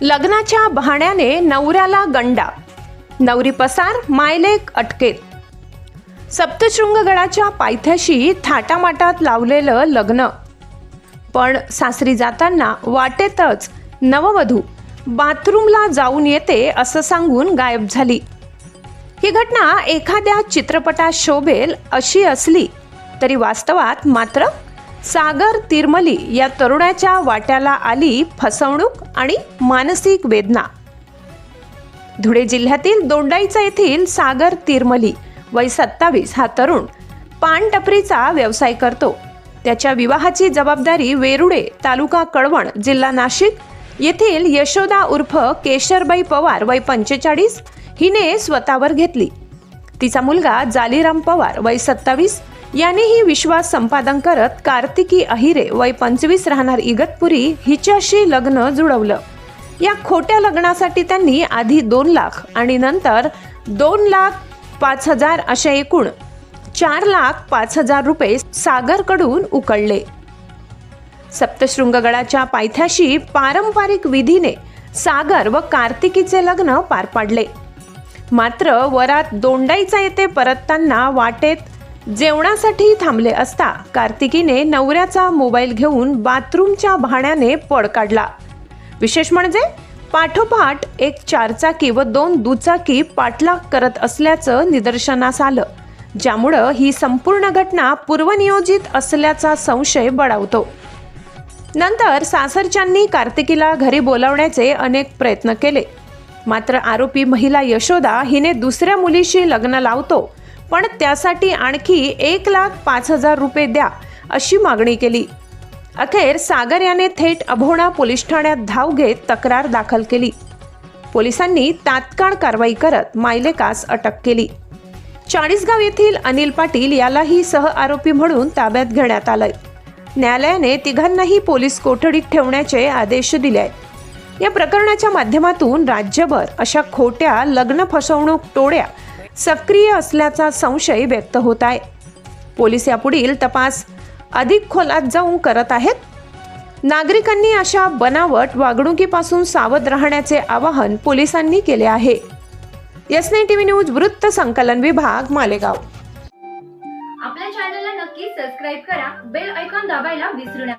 लग्नाच्या बहाण्याने नवऱ्याला गंडा. नवरी पसार मायलेक अटकेत. सप्तशृंगगडाच्या पायथ्याशी थाटामाटात लावलेलं लग्न. पण सासरी जाताना वाटेतच नववधू बाथरूमला जाऊन येते असं सांगून गायब झाली. ही घटना एखाद्या चित्रपटात शोभेल अशी असली तरी वास्तवात मात्र सागर तिरमली या तरुणाच्या वाट्याला आली फसवणूक आणि मानसिक वेदना. धुळे जिल्ह्यातील दोंडाईचा येथील सागर तिरमली वय सत्तावीस हा तरुण पानटपरीचा व्यवसाय करतो. त्याच्या विवाहाची जबाबदारी वेरुळे तालुका कळवण जिल्हा नाशिक येथील यशोदा उर्फ केशरबाई पवार वय पंचेचाळीस हिने स्वतःवर घेतली. तिचा मुलगा जालीराम पवार वय सत्तावीस यानेही विश्वास संपादन करत कार्तिकी अहिरे वय पंचवीस राहणार इगतपुरी हिच्याशी लग्न जुळवलं. या खोट्या लग्नासाठी त्यांनी आधी दोन लाख आणि नंतर दोन लाख पाच हजार अशा एकूण चार लाख पाच हजार रुपये सागरकडून उकळले. सप्तशृंगगडाच्या पायथ्याशी पारंपरिक विधीने सागर व कार्तिकीचे लग्न पार पाडले. मात्र वरात दोंडाईचा येथे परतताना वाटेत जेवणासाठी थांबले असता कार्तिकीने नवऱ्याचा मोबाईल घेऊन बाथरूमच्या भाण्याने पळ काढला. विशेष म्हणजे पाठोपाठ एक चारचाकी व दोन दुचाकी पाठलाग करत असल्याचं निदर्शनास आलं ज्यामुळं ही संपूर्ण घटना पूर्वनियोजित असल्याचा संशय बळावतो. नंतर सासरच्यांनी कार्तिकीला घरी बोलावण्याचे अनेक प्रयत्न केले. मात्र आरोपी महिला यशोदा हिने दुसऱ्या मुलीशी लग्न लावतो पण त्यासाठी आणखी एक लाख पाच हजार रुपये द्या अशी मागणी केली. अखेर सागर याने थेट अभोणा पोलीस ठाण्यात धाव घेत तक्रार दाखल केली. पोलिसांनी तात्काळ कारवाई करत मायलेकास अटक केली. चाळीसगाव येथील अनिल पाटील यालाही सह आरोपी म्हणून ताब्यात घेण्यात आलंय. न्यायालयाने तिघांनाही पोलीस कोठडीत ठेवण्याचे आदेश दिले आहेत या प्रकरणाच्या माध्यमातून राज्यभर अशा खोट्या लग्न फसवणूक टोळ्या सक्रिय असल्याचा संशय व्यक्त होत आहे. पोलीस यापुढील तपास अधिक खोलात जाऊन करत आहेत. नागरिकांनी अशा बनावट वागणुकीपासून सावध राहण्याचे आवाहन पोलिसांनी केले आहे. एस नाईन टीव्ही न्यूज वृत्त संकलन विभाग मालेगाव. आपल्या चॅनलला नक्की सबस्क्राईब करा. बेल ऐकॉन दाबायला विसरू नका.